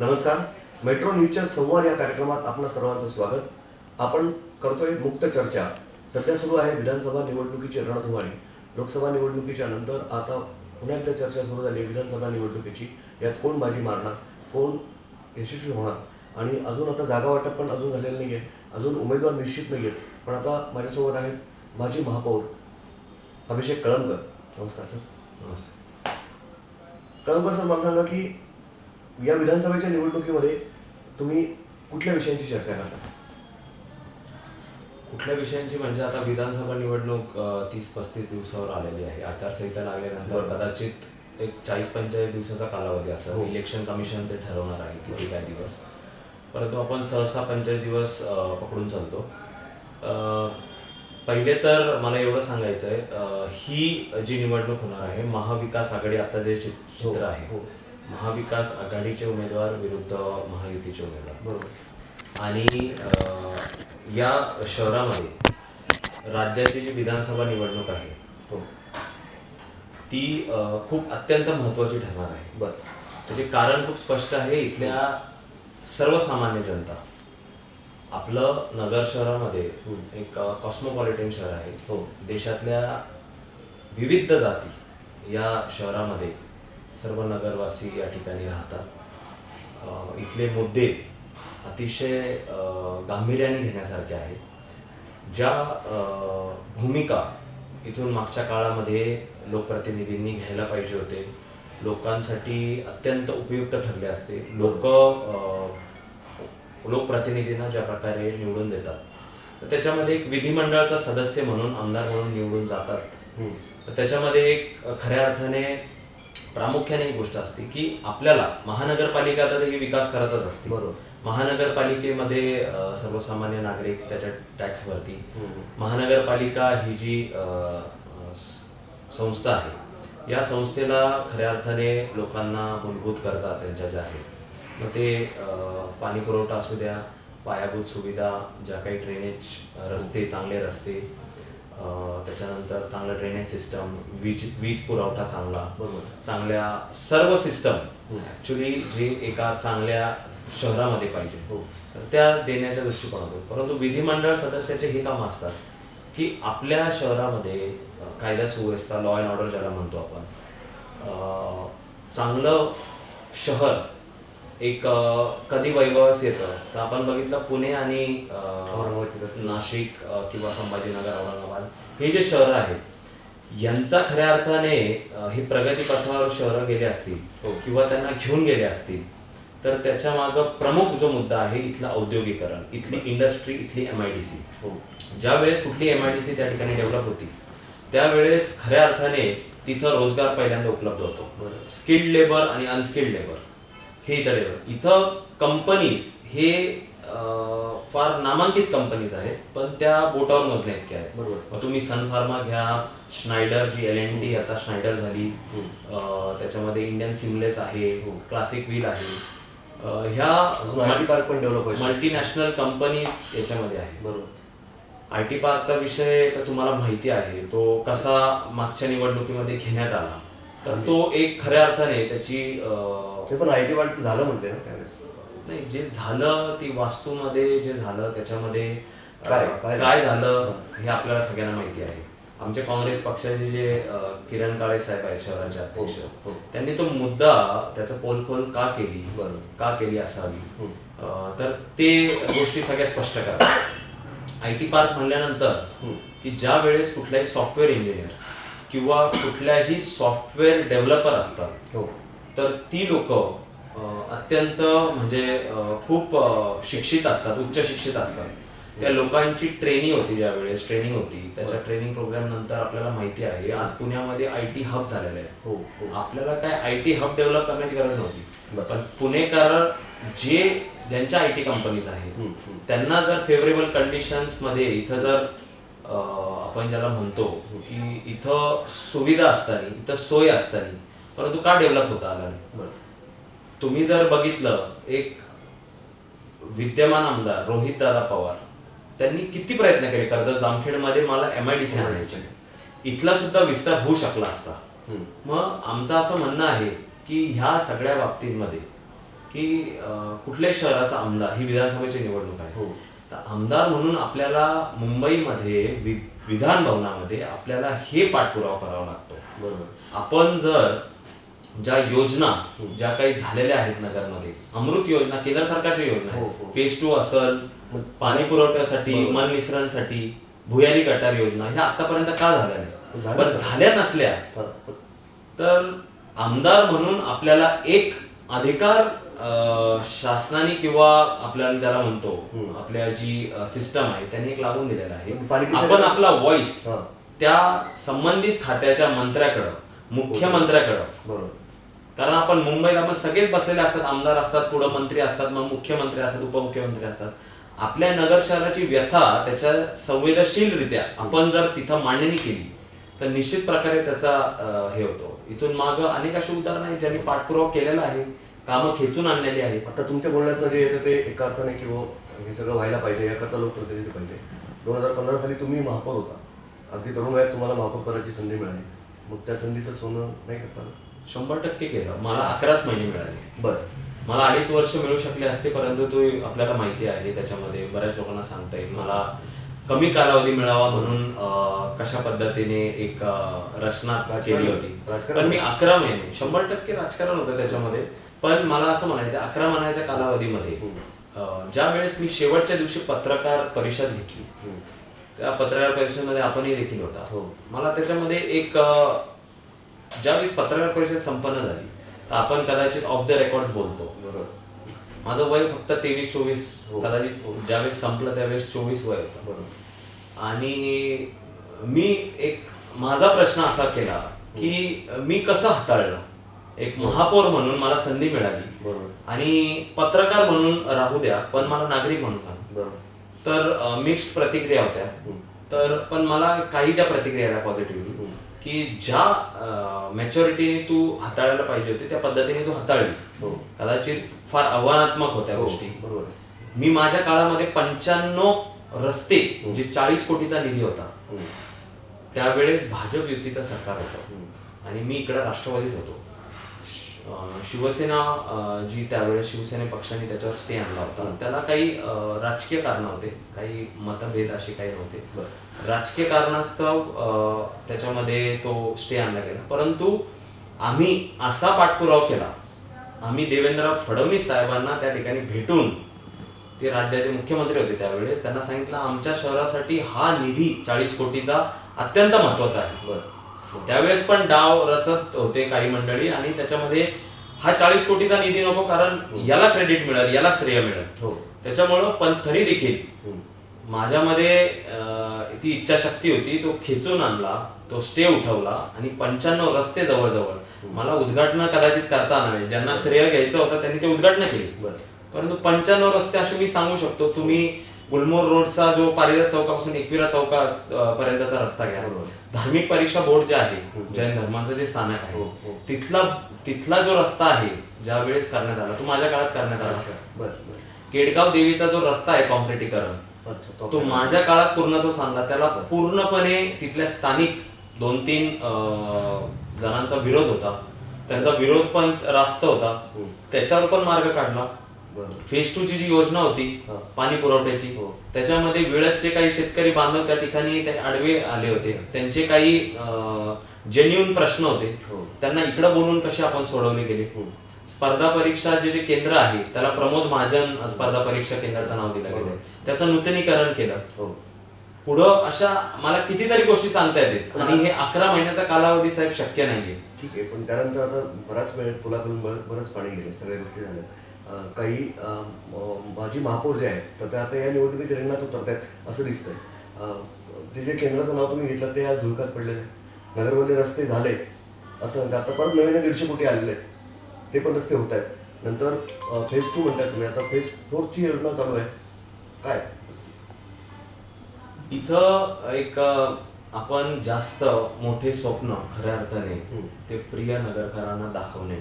नमस्कार. मेट्रो न्यूजच्या संवाद या कार्यक्रमात आपणा सर्वांचं स्वागत. आपण करतोय मुक्त चर्चा. सध्या सुरू आहे विधानसभा निवडणुकीची रणधुमाळी. लोकसभा निवडणुकीच्या नंतर आता पुन्हा एकदा चर्चा सुरू झाली विधानसभा निवडणुकीची. यात कोण बाजी मारणार? कोण यशस्वी होणार? आणि अजून आता जागा वाटप पण अजून झालेलं नाही आहे अजून उमेदवार निश्चित नाही आहेत पण आता माझ्यासोबत आहेत माजी महापौर अभिषेक कळमकर. नमस्कार सर. कळमकर सर मला सांगा की या विधानसभेच्या निवडणुकीमध्ये तुम्ही कुठल्या विषयांची चर्चा करता कुठल्या विषयांची म्हणजे आता विधानसभा निवडणूक तीस पस्तीस दिवसावर आलेली आहे आचारसंहिता लागल्यानंतर बरोबर. कदाचित एक चाळीस पंचेचाळीस दिवसाचा कालावधी हो. असेल इलेक्शन कमिशन ते ठरवणार आहे किती काय दिवस परंतु आपण सहसा पंचेचाळीस दिवस अ, पकडून चालतो अ, पहिले तर मला एवढं सांगायचं आहे ही जी निवडणूक होणार आहे महाविकास आघाडी आता जे चित- चित्र हो, आहे हो. महाविकास आघाडीचे उमेदवार विरुद्ध महायुतीचे उमेदवार. बरोबर. आणि या शहरामध्ये राज्याची जी विधानसभा निवडणूक आहे हो. ती खूप अत्यंत महत्वाची ठरणार आहे. बर. त्याचे कारण खूप स्पष्ट आहे इथल्या सर्वसामान्य जनता. आपलं नगर शहरामध्ये. एक कॉस्मोपॉलिटन शहर आहे. हो. देशातल्या विविध जाती या शहरामध्ये सर्व नगरवासी या ठिकाणी राहतात. इथले मुद्दे अतिशय गांभीर्याने घेण्यासारखे आहेत. ज्या भूमिका इथून मागच्या काळामध्ये लोकप्रतिनिधींनी घ्यायला पाहिजे होते लोकांसाठी अत्यंत उपयुक्त ठरले असते. लोक लोकप्रतिनिधींना ज्या प्रकारे निवडून देतात. तर त्याच्यामध्ये एक विधिमंडळाचा सदस्य म्हणून आमदार म्हणून निवडून जातात. तर त्याच्यामध्ये एक खऱ्या अर्थाने प्रामुख्याने एक गोष्ट असते की आपल्याला महानगरपालिका तर ही विकास करतच असते बरोबर. महानगरपालिकेमध्ये सर्वसामान्य नागरिक त्याच्या टॅक्स भरती हम्म. महानगरपालिका ही जी संस्था आहे या संस्थेला खऱ्या अर्थाने लोकांना मूलभूत गरजा त्यांच्या ज्या आहेत मग ते पाणी पुरवठा असू द्या पायाभूत सुविधा ज्या काही ड्रेनेज रस्ते चांगले रस्ते त्याच्यानंतर चांगलं ड्रेनेज सिस्टम वीज वीज पुरवठा चांगला बरोबर. चांगल्या सर्व सिस्टम. ऍक्च्युली जे एका चांगल्या शहरामध्ये पाहिजे हो. तर त्या देण्याच्या दृष्टिकोनातून परंतु विधिमंडळ सदस्याचे हे काम असतात की आपल्या शहरामध्ये कायदा सुव्यवस्था लॉ अँड ऑर्डर ज्याला म्हणतो आपण चांगलं शहर एक कधी वैभवास येतं तर आपण बघितलं पुणे आणि. नाशिक किंवा संभाजीनगर औरंगाबाद हे जे शहर आहेत यांचा खऱ्या अर्थाने हे प्रगतीपथावर शहरं गेले असतील हो. किंवा त्यांना घेऊन गेले असतील तर त्याच्या मागं प्रमुख जो मुद्दा आहे इथलं औद्योगिकरण इथली इंडस्ट्री इथली एम आय डी सी हो ज्या वेळेस कुठली एम आय डी सी त्या ठिकाणी डेव्हलप होती त्यावेळेस खऱ्या अर्थाने तिथं रोजगार पहिल्यांदा उपलब्ध होतो. स्किल्ड लेबर आणि अनस्किल्ड लेबर हे लेबर इथं कंपनीज हे फार नामांकित कंपनीज आहेत पण त्या बोटावर मोजण्या इतक्या आहेत. बरोबर. मग तुम्ही सन फार्मा घ्या Schneider G L N T आता स्नायडर झाली त्याच्यामध्ये इंडियन सिमलेस आहे हो. क्लासिक व्हील आहे. ह्या पण डेव्हलप मल्टीनॅशनल कंपनीज याच्यामध्ये आहे. बरोबर. आय टी पार्कचा विषय तर तुम्हाला माहिती आहे तो कसा मागच्या निवडणुकीमध्ये घेण्यात आला. तर तो एक खऱ्या अर्थाने त्याची ते पण आय टी वाढ झालं म्हणते ना त्यावेळेस नाही जे झालं ती वास्तूमध्ये जे झालं त्याच्यामध्ये काय- काय काय झालं? हे आपल्याला सगळ्यांना माहिती आहे आमचे काँग्रेस पक्षाचे जे अं, किरण काळे साहेब आहेत शहराचे अध्यक्ष हो, हो. त्यांनी तो मुद्दा त्याचं पोलखोल का केली बरोबर. का केली असावी. अं, तर ते गोष्टी सगळ्या स्पष्ट करतात आय टी पार्क म्हणल्यानंतर हम्म. की ज्या वेळेस कुठलाही सॉफ्टवेअर इंजिनियर किंवा कुठल्याही सॉफ्टवेअर डेव्हलपर असतात हो तर ती लोक अत्यंत म्हणजे खूप शिक्षित असतात उच्च शिक्षित असतात. त्या लोकांची ट्रेनिंग होती ज्या वेळेस ट्रेनिंग होती. त्याच्या ट्रेनिंग प्रोग्राम नंतर आपल्याला माहिती आहे आज पुण्यामध्ये आय टी हब झालेलं आहे. हो हो. आपल्याला काय आय टी हब डेव्हलप करण्याची गरज नव्हती. पण पुणेकर जे ज्यांच्या आय टी कंपनीज आहेत. त्यांना जर फेवरेबल कंडिशन्समध्ये इथं जर आपण ज्याला म्हणतो की इथं सुविधा असताना इथं सोय असताना परंतु का डेव्हलप होता आला नाही? तुम्ही जर बघितलं एक विद्यमान आमदार रोहित दादा पवार त्यांनी किती प्रयत्न केले? कर्जत जामखेडमध्ये मला एम आय डी सी आणायची. इथला सुद्धा विस्तार होऊ शकला असता. मग आमचं असं म्हणणं आहे की ह्या सगळ्या बाबतींमध्ये की कुठल्याही शहराचा आमदार ही विधानसभेची निवडणूक आहे. हो. तर आमदार म्हणून आपल्याला मुंबईमध्ये विधान भवनामध्ये आपल्याला हे पाठपुरावा करावा लागतो. बरोबर. आपण जर ज्या योजना ज्या काही झालेल्या आहेत नगरमध्ये अमृत योजना केंद्र सरकारच्या योजना हो, आहेत हो. फेज टू असल पाणी पुरवठ्यासाठी बरोबर. मल निसरणसाठी भुयारी गटार योजना ह्या आतापर्यंत का झाल्या नाही झाल्या बरं का? झाल्या नसल्या हा, तर आमदार म्हणून आपल्याला एक अधिकार शासनाने किंवा आपल्याला ज्याला म्हणतो. आपल्या जी सिस्टम आहे त्यांनी एक लागून दिलेला आहे आपण आपला व्हॉइस हा. त्या संबंधित खात्याच्या मंत्र्याकडं मुख्यमंत्र्याकडं बरोबर कारण आपण मुंबईत आपण सगळेच बसलेले असतात आमदार असतात पुढे मंत्री असतात मग मुख्यमंत्री असतात उपमुख्यमंत्री असतात. आपल्या नगर शहराची व्यथा त्याच्या संवेदनशीलरित्या आपण जर तिथं मांडणी केली तर निश्चित प्रकारे त्याचा हे होतो. इथून माग अनेक अशी उदाहरणं आहेत ज्यांनी पाठपुरावा केलेला आहे कामं खेचून आणलेली आहेत. आता तुमच्या बोलण्यात जे येतं ते एका अर्थाने किंवा हे सगळं व्हायला पाहिजे याकरता लोकप्रतिनिधी पाहिजे. दोन हजार पंधरा साली तुम्ही महापौर होता. अगदी तरुण वयात तुम्हाला महापौर पदाची संधी मिळाली. मग त्या संधीचं सोनं नाही करता? शंभर टक्के केलं. मला अकराच महिने मिळाले. बरं. मला अडीच वर्ष मिळू शकले असते परंतु तो आपल्याला माहिती आहे. त्याच्यामध्ये बऱ्याच लोकांना सांगता येईल. मला कमी कालावधी मिळावा म्हणून कशा पद्धतीने एक रचना केली होती. पण मी अकरा महिने शंभर टक्के राजकारण होतं त्याच्यामध्ये. पण मला असं म्हणायचं अकरा महिन्याच्या कालावधीमध्ये ज्या वेळेस मी शेवटच्या दिवशी पत्रकार परिषद घेतली. त्या पत्रकार परिषदेमध्ये आपणही देखील हो. होता मला त्याच्यामध्ये एक अं, ज्यावेळेस पत्रकार परिषद संपन्न झाली तर आपण कदाचित ऑफ द रेकॉर्ड बोलतो. बरोबर. माझं वय फक्त तेवीस चोवीस हो. कदाचित ज्यावेळेस संपलं त्यावेळेस चोवीस वय होतं. बरोबर. आणि मी एक माझा प्रश्न असा केला की मी कसं हाताळलं? एक महापौर म्हणून मला संधी मिळाली. बरोबर. आणि पत्रकार म्हणून राहू द्या पण मला नागरिक म्हणून तर मिक्स्ड प्रतिक्रिया होत्या. तर पण मला काही ज्या प्रतिक्रिया आल्या पॉझिटिव्हली. की ज्या मॅच्युरिटीने तू हाताळायला पाहिजे होती त्या पद्धतीने तू हाताळली हो. कदाचित फार आव्हानात्मक होत्या हो, गोष्टी बरोबर. मी माझ्या काळामध्ये पंच्याण्णव रस्ते जे चाळीस कोटीचा निधी होता. त्यावेळेस भाजप युतीचं सरकार होतं. आणि मी इकडे राष्ट्रवादीत होतो शिवसेना जी त्यावेळेस शिवसेने पक्षाने त्याच्यावर स्टे आणला होता त्याला काही राजकीय कारण होते काही मतभेद असे काही नव्हते. राजकीय कारणास्तव त्याच्यामध्ये तो स्टे आणला गेला. परंतु आम्ही असा पाठपुरावा केला आम्ही देवेंद्र फडणवीस साहेबांना त्या ठिकाणी भेटून ते राज्याचे मुख्यमंत्री होते त्यावेळेस त्यांना सांगितलं आमच्या शहरासाठी हा निधी चाळीस कोटीचा अत्यंत महत्त्वाचा आहे. बरं. त्यावेळेस पण डाव रचत होते काही मंडळी आणि त्याच्यामध्ये हा चाळीस कोटीचा निधी नको कारण याला क्रेडिट मिळेल याला श्रेय मिळेल. हो. त्याच्यामुळं पण तरी देखील. माझ्यामध्ये ती इच्छाशक्ती होती तो खेचून आणला तो स्टे उठवला आणि पंच्याण्णव रस्ते जवळजवळ मला उद्घाटन कदाचित करता आलं नाही. ज्यांना श्रेय घ्यायचं होतं त्यांनी ते उद्घाटन केली. बरं. परंतु पंच्याण्णव रस्ते असे मी सांगू शकतो तुम्ही गुलमोर रोडचा जो पारिजात चौकापासून एकविरा चौका पर्यंतचा रस्ता घ्या. धार्मिक परीक्षा बोर्ड जे आहे हम्म. जैन धर्मांचं जे स्थानक हो, आहे हो. तिथला तिथला जो रस्ता आहे ज्या वेळेस करण्यात आला तो माझ्या काळात करण्यात आला. केडगाव देवीचा जो रस्ता आहे कॉन्क्रिटीकरण तो माझ्या काळात पूर्ण तो सांगला त्याला पूर्णपणे तिथल्या स्थानिक दोन तीन जणांचा विरोध होता त्यांचा विरोध पण रास्त होता हम्म. त्याच्यावर पण मार्ग काढला फेज टू ची जी योजना होती हा. पाणी पुरवठ्याची हो. त्याच्यामध्ये वेळसचे काही शेतकरी बांधव त्या ठिकाणी ते आडवे आले होते त्यांचे काही जेन्युन प्रश्न होते हो. त्यांना इकडे बोलून कसे आपण सोडवले गेले. स्पर्धा परीक्षा जे जे केंद्र आहे त्याला प्रमोद महाजन स्पर्धा परीक्षा केंद्राचं नाव दिलं गेलं. त्याचं नूतनीकरण केलं. हो. पुढं अशा मला कितीतरी गोष्टी सांगता येतील. आणि हे अकरा महिन्याचा कालावधी साहेब शक्य नाहीये. ठीक आहे पण त्यानंतर आता बराच वेळ पुलाकडून बरंच पाणी गेले सगळ्या गोष्टी झाल्या. काही माजी महापौर जे आहेत तर ते आता या निवडणुकीच्या रिंगणात उतरत आहेत असं दिसतंय. ते जे केंद्राचं नाव तुम्ही घेतलं ते आज धुळकात पडलेलं आहे. नगरमध्ये रस्ते झाले असं आता परत नवीन दीडशे कोटी आलेले आहेत. ते पण रस्ते होत आहेत. नंतर फेज टू म्हणताय तुम्ही. आता फेज फोरची योजना चालू आहे. काय? इथं एक आपण जास्त मोठे स्वप्न खऱ्या अर्थाने. ते प्रिय नगरकरांना दाखवणे?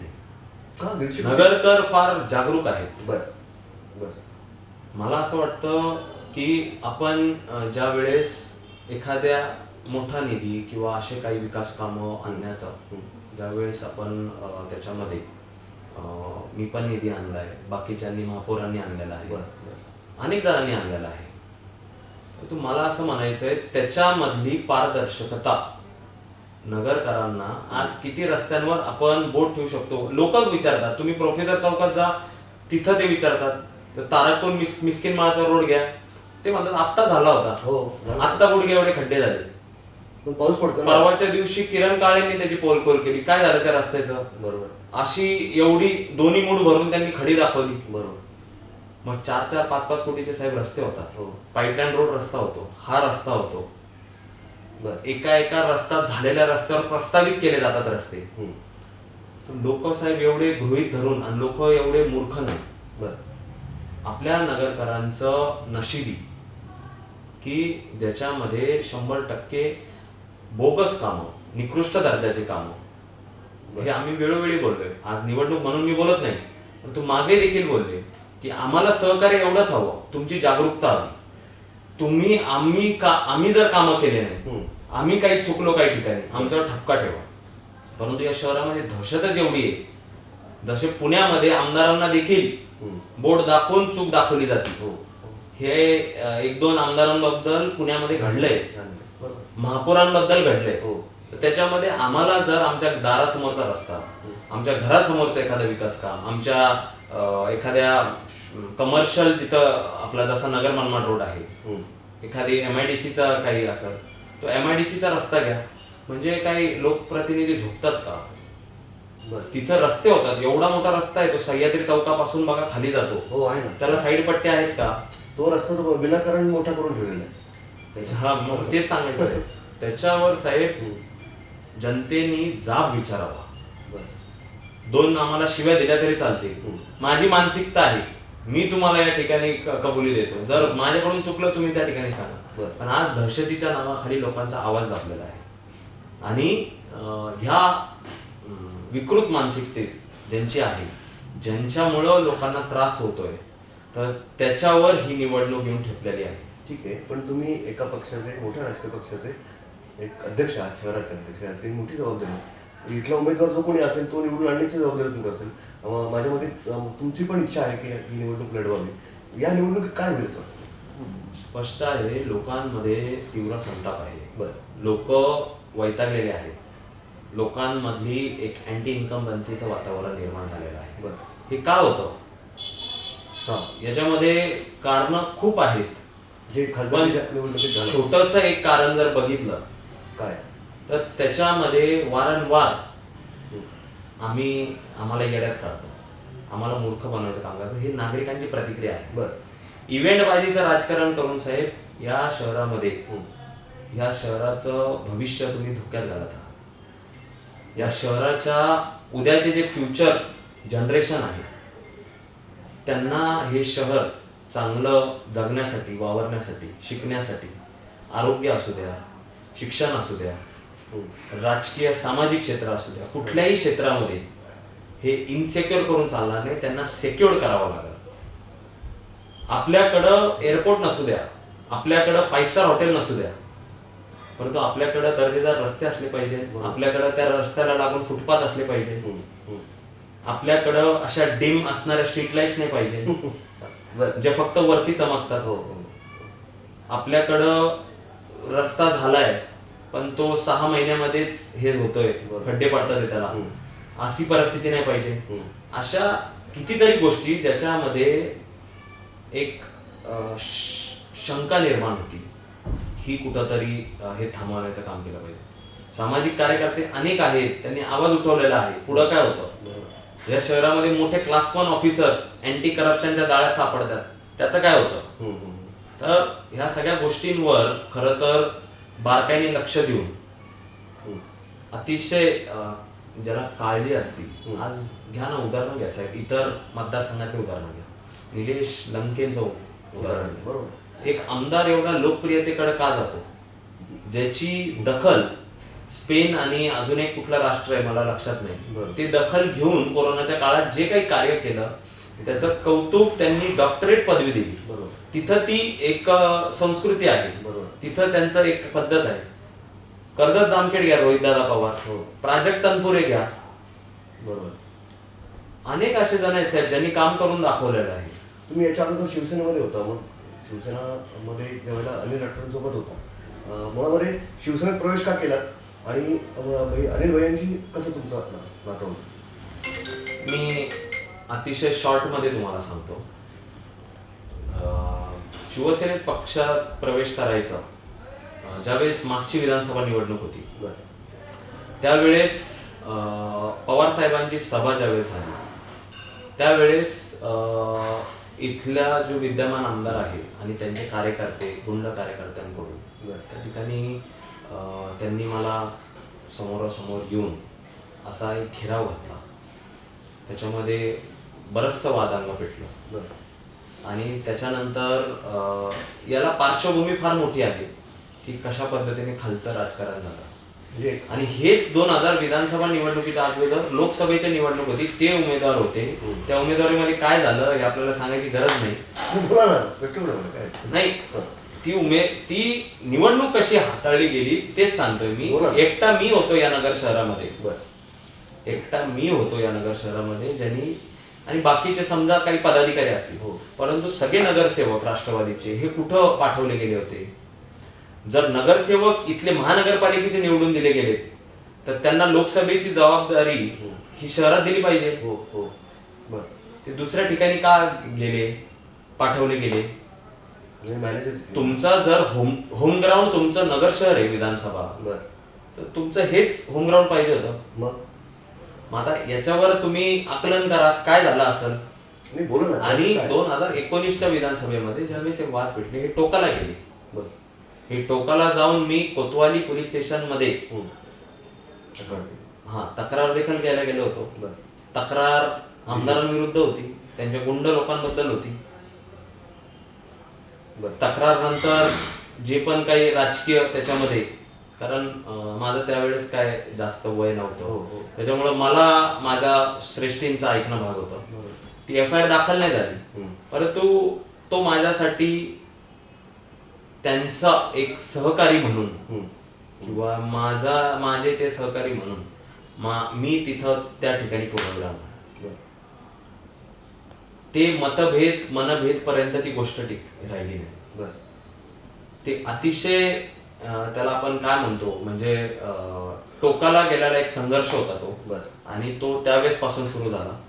नगरकर फार जागरूक आहेत. बर. बर. मला असं वाटतं की आपण ज्या वेळेस एखाद्या मोठा निधी किंवा असे काही विकास कामं आणण्याचं. ज्यावेळेस आपण त्याच्यामध्ये मी पण निधी आणलाय बाकीच्यांनी महापौरांनी आणलेला आहे. अनेक जणांनी आणलेला आहे. तर मला असं म्हणायचंय त्याच्यामधली पारदर्शकता नगरकरांना आज किती रस्त्यांवर आपण बोट ठेवू शकतो? लोक विचारतात तुम्ही प्रोफेसर चौकात जा तिथं ते विचारतात. तर तारापूर मिस मिस्किन माळाचा रोड घ्या. ते म्हणतात आत्ता झाला होता. हो. आत्ता गुडघे एवढे खड्डे झाले. पण पाऊस पडतो ना. परवाच्या दिवशी किरण काळेंनी त्याची पोलकोल केली. काय झालं त्या रस्त्याचं? बरोबर. अशी एवढी दोन्ही मूड भरून त्यांनी खडी दाखवली. बरोबर. मग चार चार पाच पाच कोटीचे साहेब रस्ते होतात. हो. पाईपलाईन रोड रस्ता होतो. हा रस्ता होतो. बरं. एका एका रस्ता झालेल्या रस्त्यावर प्रस्तावित केले जातात रस्ते. हम्म. लोक साहेब एवढे गृहित धरून आणि लोक एवढे मूर्ख नाही. बरं. आपल्या नगरकरांचं नशिबी की ज्याच्यामध्ये शंभर टक्के बोगस कामं निकृष्ट दर्जाचे कामं. हे आम्ही वेळोवेळी बोललोय. आज निवडणूक म्हणून मी बोलत नाही पण तू मागे देखील बोलले की आम्हाला सहकार्य एवढंच हवं. तुमची जागरूकता हवी. तुम्ही आम्ही का आम्ही जर कामं केले नाही. आम्ही काही चुकलो काही ठिकाणी आमच्यावर ठपका ठेवा. परंतु या शहरामध्ये दहशतच एवढी आहे. जसे पुण्यामध्ये आमदारांना देखील. बोट दाखवून चूक दाखवली जाते. हो. हो. एक दोन आमदारांबद्दल पुण्यामध्ये घडलंय. महापौरांबद्दल घडलंय हो. तर त्याच्यामध्ये आम्हाला जर आमच्या दारासमोरचा रस्ता आमच्या घरासमोरचं एखादं विकास काम आमच्या एखाद्या कमर्शियल जिथं आपला जसा नगर मनमाड रोड आहे हम्म. एखादी एम आय डी सीचा काही असं तो एम आय डी सीचा रस्ता घ्या. म्हणजे काही लोकप्रतिनिधी झुकतात का? तिथं रस्ते होतात. एवढा मोठा रस्ता आहे तो सह्याद्री चौकापासून बघा खाली जातो. हो आहे ना. त्याला साईड पट्ट्या आहेत का? तो रस्ता विनाकारण मोठा करून ठेवलेला आहे. हा मग तेच सांगायचं आहे. त्याच्यावर साहेब. जनतेने जाब विचारावा दोन आम्हाला शिव्या दिल्या तरी हम्म. माझी मानसिकता आहे मी तुम्हाला या ठिकाणी कबुली देतो जर माझ्याकडून चुकलं तुम्ही त्या ठिकाणी सांगा. पण आज दहशतीच्या नावाखाली लोकांचा आवाज दाबलेला आहे आणि ह्या विकृत मानसिकतेत ज्यांची आहे ज्यांच्यामुळं लोकांना त्रास होतोय तर त्याच्यावर ही निवडणूक येऊन ठेपलेली आहे ठीक आहे पण तुम्ही एका पक्षाचे मोठ्या राजकीय पक्षाचे एक अध्यक्ष आहात शहराचे अध्यक्ष आहात ती मोठी जबाबदारी. इथला उमेदवार जो कोणी असेल तो निवडून आणण्याची जबाबदारी तुमची असेल. माझ्या मते तुमची पण इच्छा आहे की ही निवडणूक लढवावी. या निवडणुकीत काय होईल? स्पष्ट आहे लोकांमध्ये तीव्र संताप आहे. बरं. लोक वैतागलेले आहेत. लोकांमधली एक अँटी इन्कम्बन्सीचं वातावरण निर्माण झालेलं आहे. बरं. हे का होतं? हां. याच्यामध्ये कारण खूप आहेत. जे छोटस एक कारण जर बघितलं काय? तर त्याच्यामध्ये वारंवार हम्म. आम्ही आम्हाला येड्यात काढतो. आम्हाला मूर्ख बनवायचं काम करतो हे नागरिकांची प्रतिक्रिया आहे. बरं. इव्हेंटबाजीचं राजकारण करून साहेब या शहरामध्ये हम्म. या शहराचं भविष्य तुम्ही धोक्यात घालत आहात. या शहराच्या उद्याचे जे फ्युचर जनरेशन आहे त्यांना हे शहर चांगलं जगण्यासाठी वावरण्यासाठी शिकण्यासाठी आरोग्य असू द्या शिक्षण असू द्या हम्म. राजकीय सामाजिक क्षेत्र असू द्या कुठल्याही क्षेत्रामध्ये हे इनसेक्युअर करून चालणार नाही त्यांना सेक्युअर्ड करावं लागेल आपल्याकडं एअरपोर्ट नसू द्या आपल्याकडं फाईव्ह स्टार हॉटेल नसू द्या परंतु आपल्याकडं दर्जेदार रस्ते असले पाहिजे बरोबर. आपल्याकडं त्या रस्त्याला लागून फुटपाथ असले पाहिजे. आपल्याकडं अशा डिम असणाऱ्या स्ट्रीट लाईट्स नाही पाहिजे बरं जे फक्त वरती चमकतात. हो हो. आपल्याकडं रस्ता झालाय पण तो सहा महिन्यामध्येच हे होतोय बरोबर. खड्डे पडतात त्याला. अशी परिस्थिती नाही पाहिजे. अशा कितीतरी गोष्टी ज्याच्यामध्ये एक अं, श- शंका निर्माण होती. ही कुठंतरी अं, हे थांबवण्याचं काम केलं पाहिजे. सामाजिक कार्यकर्ते अनेक आहेत त्यांनी आवाज उठवलेला आहे. पुढं काय होतं? या शहरामध्ये मोठे क्लास वन ऑफिसर अँटी करप्शनच्या जाळ्यात सापडतात. त्याचं काय होतं. तर ह्या सगळ्या गोष्टींवर खरं तर बारकाईने लक्ष देऊन. अतिशय ज्याला काळजी असती. आज घ्या ना उदाहरण घ्या. साहेब इतर मतदारसंघातले उदाहरण घ्या. निलेश लंकेंचं उदाहरण बरोबर. एक आमदार एवढा लोकप्रियतेकडे का जातो? ज्याची दखल स्पेन आणि अजून एक कुठलं राष्ट्र आहे मला लक्षात नाही. ते दखल घेऊन कोरोनाच्या काळात जे काही कार्य केलं त्याचं कौतुक त्यांनी डॉक्टरेट पदवी दिली. बरोबर. तिथं ती एक संस्कृती आहे. बरोबर. तिथं त्यांचं एक पद्धत आहे. कर्जत जामखेड घ्या रोहितदादा पवार. हो. प्राजक्त तनपुरे घ्या. बरोबर. अनेक असे जण आहेत साहेब ज्यांनी काम करून दाखवलेलं आहे. तुम्ही याच्या अगोदर शिवसेनेमध्ये होता मग शिवसेनामध्ये ज्यावेळेला अनिल राठोडांसोबत होता. अं, मुळामध्ये शिवसेनेत प्रवेश का केला? आणि अनिल भैयांची कसं तुमचं नातं होतं मी अतिशय शॉर्टमध्ये तुम्हाला सांगतो. शिवसेनेत पक्षात प्रवेश करायचा ज्यावेळेस मागची विधानसभा निवडणूक होती. त्यावेळेस पवार साहेबांची सभा ज्यावेळेस झाली त्यावेळेस इथल्या जो विद्यमान आमदार आहे आणि त्यांचे कार्यकर्ते गुंड कार्यकर्त्यांकडून. त्या ठिकाणी त्यांनी मला समोरासमोर येऊन असा एक घेराव घातला. त्याच्यामध्ये बरंचसं वादांना पेटलं. आणि त्याच्यानंतर याला पार्श्वभूमी फार मोठी आहे की कशा पद्धतीने खालचं राजकारण झालं. म्हणजे आणि हेच दोन हजार विधानसभा निवडणुकीच्या अगोदर लोकसभेची निवडणूक होती ते उमेदवार होते. हम्म. त्या उमेदवारीमध्ये काय झालं हे आपल्याला सांगायची गरज नाही. नाही. हं. ती उमे ती निवडणूक कशी हाताळली गेली तेच सांगतोय मी. एकटा मी होतो या नगर शहरामध्ये. बरं. एकटा मी होतो या नगर शहरामध्ये ज्यांनी आणि बाकीचे समजा काही पदाधिकारी असतील. हो. परंतु सगळे नगरसेवक राष्ट्रवादीचे हे कुठं पाठवले गेले होते? जर नगरसेवक इथले महानगरपालिकेचे निवडून दिले गेले तर त्यांना लोकसभेची जबाबदारी हो. ही शहरात दिली पाहिजे. हो हो. बरं. ते दुसऱ्या ठिकाणी का गेले? पाठवले गेले? तुमचा जर होम होम ग्राउंड तुमचं नगर शहर आहे विधानसभा. बरं. तर तुमचं हेच होम ग्राउंड पाहिजे होतं. मग? मग आता याच्यावर तुम्ही आकलन करा काय झालं असेल? आणि? दोन हजार एकोणीसच्या विधानसभेमध्ये ज्यावेळेस हे वाद पेटले हे टोकाला गेले. बरं. हे टोकाला जाऊन मी कोतवाली पोलीस स्टेशनमध्ये हं. तक्रार. देखील घ्यायला गेलो होतो. बरं. तक्रार आमदारांविरुद्ध होती त्यांच्या गुंड लोकांबद्दल होती. तक्रार नंतर जे पण काही राजकीय त्याच्यामध्ये कारण माझं त्यावेळेस काय जास्त वय हो, नव्हतं हो. त्याच्यामुळं मला माझ्या श्रेष्ठींचं ऐकणं भाग होतं. ती एफ आय आर दाखल नाही झाली हं. परंतु तो माझ्यासाठी त्यांचा एक सहकारी म्हणून हं. किंवा माझा माझे ते सहकारी म्हणून मा मी तिथं त्या ठिकाणी बरं. ते मतभेद मनभेद पर्यंत ती गोष्ट टिक राहिली नाही. बरं. ते अतिशय त्याला आपण काय म्हणतो म्हणजे टोकाला गेलेला एक संघर्ष होता तो. बरं. आणि तो त्यावेळेस पासून सुरू झाला.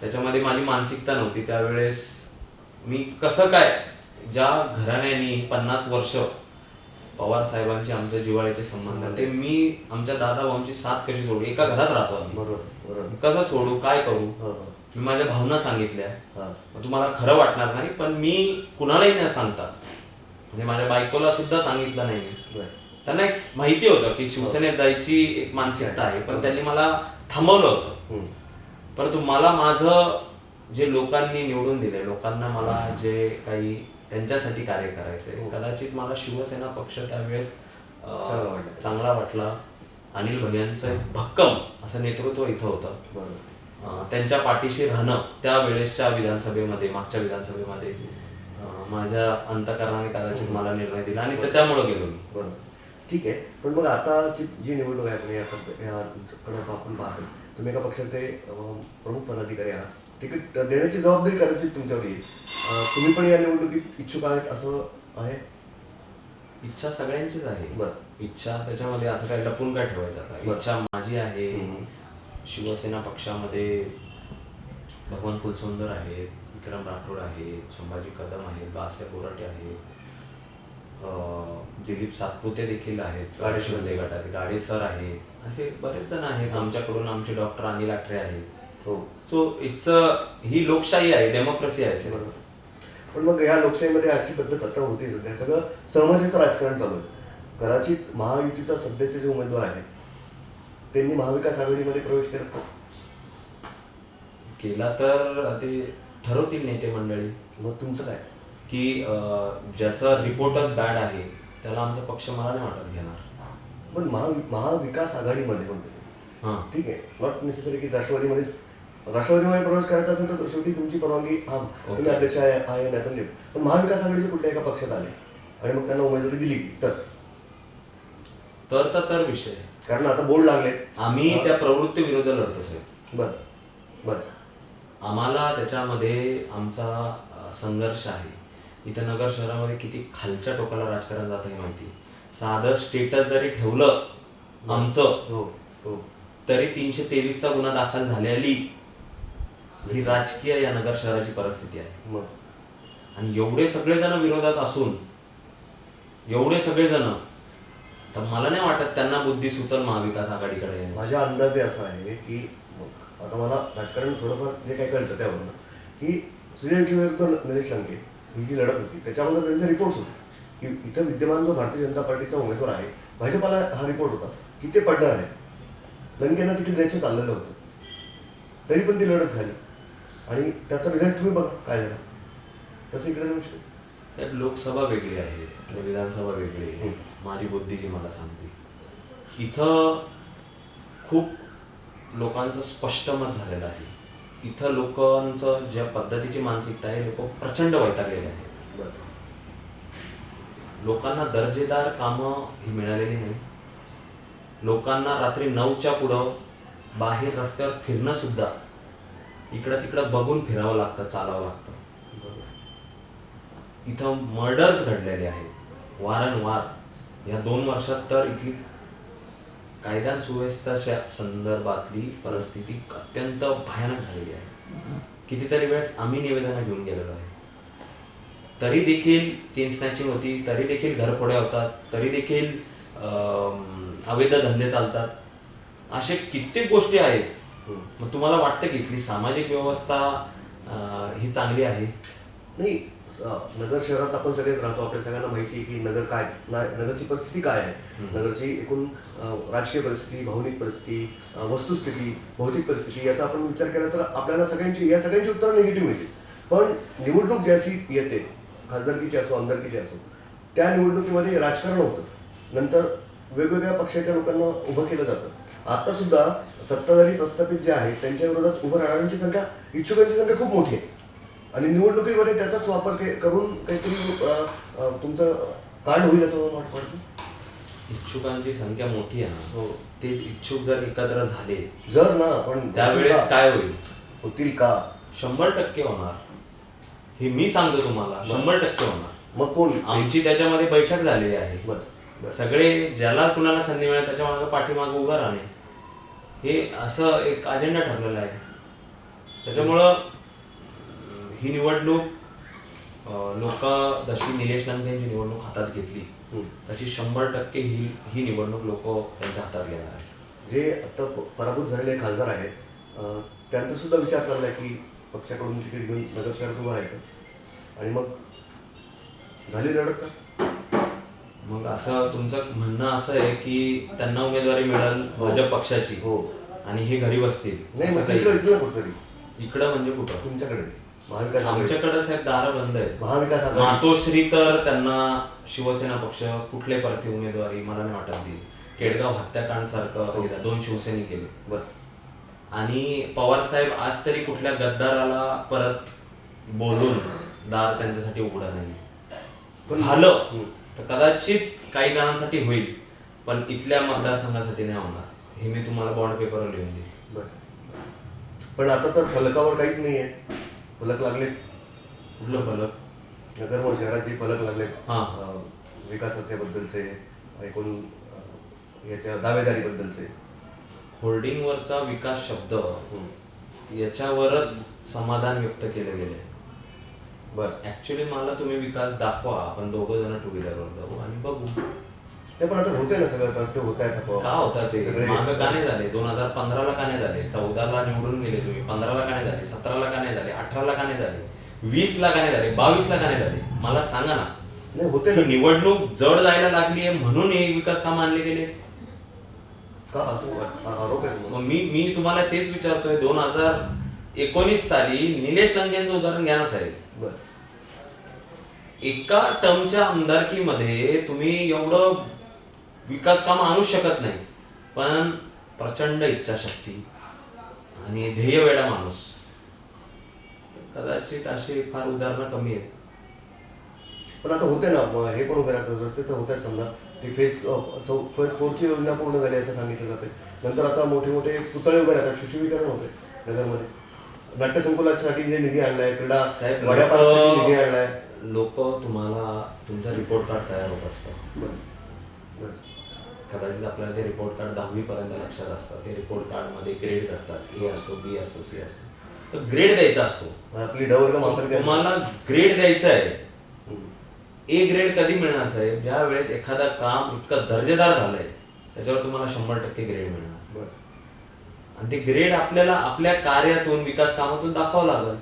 त्याच्यामध्ये माझी मानसिकता नव्हती. त्यावेळेस मी कसं काय ज्या घराण्यानी पन्नास वर्ष पवार साहेबांचे आमच्या जिव्हाळ्याचे संबंध ते मी आमच्या दादा भाऊंची साथ कशी सोडू? एका घरात राहतो आम्ही. कसं सोडू? काय करू? हं, हं. मी माझ्या भावना सांगितल्या. तुम्हाला खरं वाटणार नाही पण मी कुणालाही न सांगता म्हणजे माझ्या बायकोला सुद्धा सांगितलं नाही. त्यांना एक माहिती होतं की शिवसेनेत जायची एक मानसिकता आहे पण त्यांनी मला थांबवलं होतं. परंतु मला माझं जे लोकांनी निवडून दिले लोकांना मला जे काही त्यांच्यासाठी कार्य करायचंय हो. कदाचित मला शिवसेना पक्ष त्यावेळेस चांगला वाटला. अनिल भैयांचं भक्कम असं नेतृत्व इथं होतं. बरोबर. त्यांच्या पाठीशी राहणं त्या वेळेसच्या विधानसभेमध्ये मागच्या विधानसभेमध्ये माझ्या अंतकरणाने कदाचित मला निर्णय दिला आणि ते त्यामुळे गेलो मी. बरोबर ठीक आहे. पण मग आताची जी निवडणूक आहे याकडे आपण पाहतो तुम्ही एका पक्षाचे प्रमुख पदाधिकारी आहात. तिकीट देण्याची जबाबदारी कदाचित तुमच्यावर येईल तुम्ही पण या निवडणुकीत इच्छुक आहेत असं आहे? इच्छा सगळ्यांचीच आहे. बरं. इच्छा त्याच्यामध्ये असं काय लपून काय ठेवायचं आता. इच्छा माझी आहे. शिवसेना पक्षामध्ये भगवान फुलसुंदर आहेत विक्रम राठोड आहेत संभाजी कदम आहेत बाळासाहेब बोराटे आहेत अं, दिलीप सातपुते देखील आहेत गाडे सर. शिंदे गटात गाडे सर आहेत असे बरेच जण आहेत. आमच्याकडून आमचे डॉक्टर अनिल आठरे आहेत. हो. सो इट्स ही लोकशाही आहे डेमोक्रेसी आहे sir. बरोबर. पण मग या लोकशाहीमध्ये अशी पद्धत आता होती सध्या सगळं सहमतीचं राजकारण चालू आहे. कदाचित महायुतीचा सध्याचे जे उमेदवार आहेत त्यांनी महाविकास आघाडीमध्ये प्रवेश केला. तर केला तर ते ठरवतील नेते मंडळी. मग तुमचं काय? की अं, ज्याचा रिपोर्टच बॅड आहे त्याला आमचा पक्ष मला नाही वाटत घेणार. पण महा महाविकास आघाडीमध्ये म्हणतो हां. ठीक आहे. नॉट नेसेसरी की राष्ट्रवादीमध्येच राष्ट्रवादीमध्ये प्रवेश करायचा असेल तर शेवटी तुमची परवानगी हा तुम्ही अध्यक्ष आहे आहे नाही तर नाही. पण महाविकास आघाडीचे कुठल्या एका पक्षात आले? आणि मग त्यांना उमेदवारी दिली तर? तरचा तर विषय. आहे. कारण आता बोर्ड लागले. आम्ही त्या प्रवृत्ती विरुद्ध लढतो साहेब. बर बर. आम्हाला त्याच्यामध्ये आमचा संघर्ष आहे. इथं नगर शहरामध्ये किती खालच्या टोकाला राजकारण जात हे माहिती. साधं स्टेटस जरी ठेवलं आमचं हो हो. तरी तीनशे तेवीसचा गुन्हा दाखल झालेली ही राजकीय या नगर शहराची परिस्थिती आहे. आणि एवढे सगळेजण विरोधात असून एवढे सगळेजण तर मला नाही वाटत त्यांना बुद्धी सुचल महाविकास आघाडीकडे. माझ्या अंदाजे असा आहे की आता मला राजकारण थोडंफार जे काही कळतं त्यावरनं की सुजय विरुद्ध निलेश लंके ही जी लढत होती त्याच्यामध्ये त्यांचे रिपोर्ट्स होते. की इथं विद्यमान जो भारतीय जनता पार्टीचा उमेदवार आहे भाजपाला हा रिपोर्ट होता की ते पडणार आहे. लंकेनं तिकीट द्यायचं चाललेलं होतं. तरी पण ती लढत झाली. आणि त्याचा रिझल्ट तुम्ही बघा काय झाला. तसं इकडे साहेब लोकसभा वेगळी आहे विधानसभा वेगळी आहे. माझी बुद्धी जी मला सांगते. इथं खूप लोकांचं स्पष्ट मत झालेलं आहे. इथं लोकांचं ज्या पद्धतीची मानसिकता आहे लोक प्रचंड वैतागलेले आहेत. लोकांना दर्जेदार कामं ही मिळालेली नाही. लोकांना रात्री नऊच्या पुढं बाहेर रस्त्यावर फिरणं सुद्धा इकडं तिकडं बघून फिरावं लागतं चालावं लागतं. इथं मर्डर्स घडलेले आहेत. वारंवार या दोन वर्षात तर इथली कायदा सुव्यवस्थेच्या संदर्भातली परिस्थिती अत्यंत भयानक झालेली आहे. कितीतरी वेळेस आम्ही निवेदनं घेऊन गेलेलो आहे. तरी देखील चेन स्नॅचिंग होती तरी देखील घरफोड्या होतात तरी देखील अं, अवैध धंदे चालतात. असे कित्येक गोष्टी आहेत. मग तुम्हाला वाटतं की इथली सामाजिक व्यवस्था ही चांगली आहे? नाही नगर शहरात आपण सगळेच राहतो. आपल्या सगळ्यांना माहिती आहे की नगर काय नगरची परिस्थिती काय आहे. नगरची एकूण राजकीय परिस्थिती भावनिक परिस्थिती वस्तुस्थिती भौतिक परिस्थिती याचा आपण विचार केला तर आपल्याला सगळ्यांची या सगळ्यांची उत्तरं निगेटिव्ह मिळतील. पण निवडणूक ज्याची येते खासदारकीची असो आमदारकीची असो त्या निवडणुकीमध्ये राजकारण होतं. नंतर वेगवेगळ्या पक्षाच्या लोकांना उभं केलं जातं. आता सुद्धा सत्ताधारी प्रस्थापित जे आहेत त्यांच्या विरोधात उभं राहणाऱ्यांची संख्या इच्छुकांची संख्या खूप मोठी आहे. आणि निवडणुकीमध्ये त्याचाच वापर के- करून काहीतरी अ, अ, तुमचं कांड होईल असं मला वाट- वाटतं. इच्छुकांची संख्या मोठी आहे ना. हो. तेच इच्छुक जर एकत्र झाले. जर ना पण त्यावेळेस? काय होईल? होतील का? शंभर टक्के होणार. हे मी सांगतो तुम्हाला शंभर टक्के होणार. मग कोण? आमची त्याच्यामध्ये बैठक झालेली आहे. बर बर. सगळे ज्याला कुणाला संधी मिळेल त्याच्यामागे पाठीमागे उभं राहणे. हे असं एक अजेंडा ठरलेला आहे. त्याच्यामुळं ही निवडणूक लोक जशी निलेश लंके यांची निवडणूक हातात घेतली. तशी शंभर टक्के ही ही निवडणूक लोक त्यांच्या हातात घेणार आहे जे आता पराभूत झालेले खासदार आहेत त्यांचा सुद्धा विचार चाललाय की पक्षाकडून तिकीट घेऊन नगर शहरात उभं राहायचं. आणि मग झाली लढत का? मग असं तुमचं म्हणणं असं आहे की त्यांना उमेदवारी मिळेल भाजप पक्षाची. हो. आणि हे घरी बसतील नाही इकडं म्हणजे कुठं? तुमच्याकडे. महाविकास आघाडी. आमच्याकडे साहेब दार बंद आहे महाविकास आघाडी. मातोश्री तर त्यांना शिवसेना पक्ष कुठल्याही परिस्थिती उमेदवारी मला नाही वाटत देईल केडगाव हत्याकांड सारखं एकदा दोन शिवसेने केले. बर. आणि पवार साहेब आज तरी कुठल्या गद्दाराला परत बोलून दार त्यांच्यासाठी उघडा नाही. झालं. तर कदाचित काही जणांसाठी होईल पण इथल्या मतदारसंघासाठी नाही होणार. हे मी तुम्हाला बॉन्ड पेपरवर लिहून देईन. बर. पण आता तर फलकावर काहीच नाहीये. फलक लागलेत कुठलं फलक? नगर शहरात जे फलक लागलेत हा. अं, विकासाचे बद्दलचे एकूण अं, याच्या दावेदारीबद्दलचे. होर्डिंगवरचा विकास शब्द. याच्यावरच समाधान व्यक्त केलं गेलंय बर. ऍक्च्युली मला तुम्ही विकास दाखवा आपण दोघं जण टू व्हीलरवर जाऊ आणि बघू. नाही पण आता होते ना सगळं रस्ते होत आहेत आपोआप. का होता ते सगळे. माग का नाही झाले? दोन हजार पंधराला का नाही झाले? चौदाला निवडून गेले तुम्ही. पंधराला का नाही झाले? सतराला का नाही झाले? अठराला का नाही झाले? वीस ला का नाही झाले? बावीस ला का नाही झाले? मला सांगा ना. नाही होते ना. निवडणूक जड जायला लागली आहे म्हणून हे विकास कामं आणले गेले. का असं? आरोप आहे? मग मी मी तुम्हाला तेच विचारतोय. दोन हजार एकोणीस साली निलेश लंकेंचं उदाहरण घ्या ना साहेब. बर. एका टर्मच्या आमदारकीमध्ये तुम्ही एवढं विकास काम आणू शकत नाही. पण प्रचंड इच्छाशक्ती आणि ध्येय वेडा माणूस. कदाचित अशी फार उदाहरणं कमी आहेत. पण आता होते ना हे पण उभे राहतात रस्ते तर होत आहेत समजा. ती फेज फेज फोरची योजना पूर्ण झाली असं सांगितलं जाते नंतर आता मोठे मोठे पुतळे उभे राहतात. शिशुवीकरण होते नगरमध्ये. नाट्यसंकुलासाठी जे निधी आणलाय क्रीडा निधी आणलाय. लोक तुम्हाला तुमचा रिपोर्ट कार्ड तयार होत असतं. बरं. बरं. कदाचित आपल्याला ते रिपोर्ट कार्ड दहावी पर्यंत लक्षात असतं. ते रिपोर्ट कार्डमध्ये ग्रेड्स असतात. ए असतो बी असतो सी असतो. तर ग्रेड द्यायचा असतो. आपली काय? तुम्हाला ग्रेड द्यायचा आहे. ए ग्रेड कधी मिळणार साहेब? ज्या वेळेस एखादा काम इतकं दर्जेदार झालंय त्याच्यावर तुम्हाला शंभर टक्के ग्रेड मिळणार. बरं. आणि ते ग्रेड आपल्याला आपल्या कार्यातून विकास कामातून दाखवावं लागल.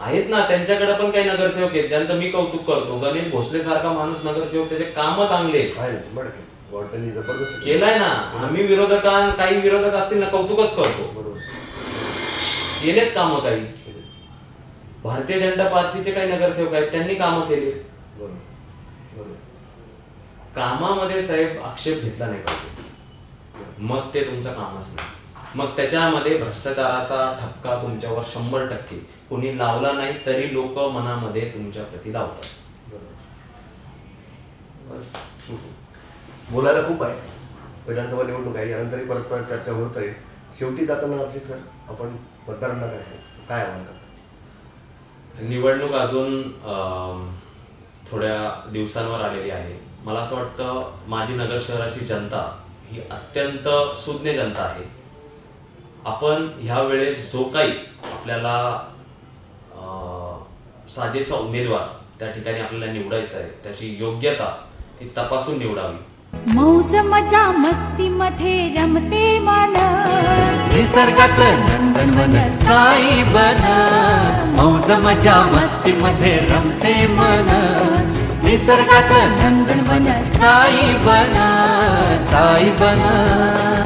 आहेत ना त्यांच्याकडे पण काही नगरसेवक आहेत ज्यांचं मी कौतुक करतो. गणेश भोसले सारखा माणूस नगरसेवक त्याचे काम चांगले आहेत. आहे ना, शंभर टक्के वॉर्डनी जबरदस्त केलाय ना. आम्ही विरोधकां काही विरोधक असतील ना कौतुकच करतो. बरोबर. केलेत कामं काही. भारतीय जनता पार्टीचे काही नगरसेवक आहेत त्यांनी कामं केली. बरोबर. बरोबर. कामामध्ये साहेब आक्षेप घेतला नाही पाहिजे. मग ते तुमचं कामच नाही. मग त्याच्यामध्ये भ्रष्टाचाराचा ठपका तुमच्यावर शंभर टक्के. कोणी लावला नाही तरी लोक मनामध्ये तुमच्या प्रती लावतात. बस बोलायला खूप आहे. विधानसभा निवडणूक आहे यानंतरही परत परत चर्चा होत आहे शेवटी जाताना अभिषेक सर आपण मतदारांना काय सांगू? काय आव्हान निवडणूक अजून थोड्या दिवसांवर आलेली आहे. मला असं वाटतं माझी नगर शहराची जनता ही अत्यंत सुज्ञ जनता आहे. आपण ह्या वेळेस जो काही आपल्याला साजेसा उमेदवार त्या ठिकाणी आपल्याला निवडायचा आहे. त्याची योग्यता ती तपासून निवडावी. मौज मजा मस्ती मध्ये रमते मन. निसर्गात नंदनवन साई बन. मौज मजा मस्ती मध्ये रमते मन. निसर्गात नंदनवन साई बन. साई बन.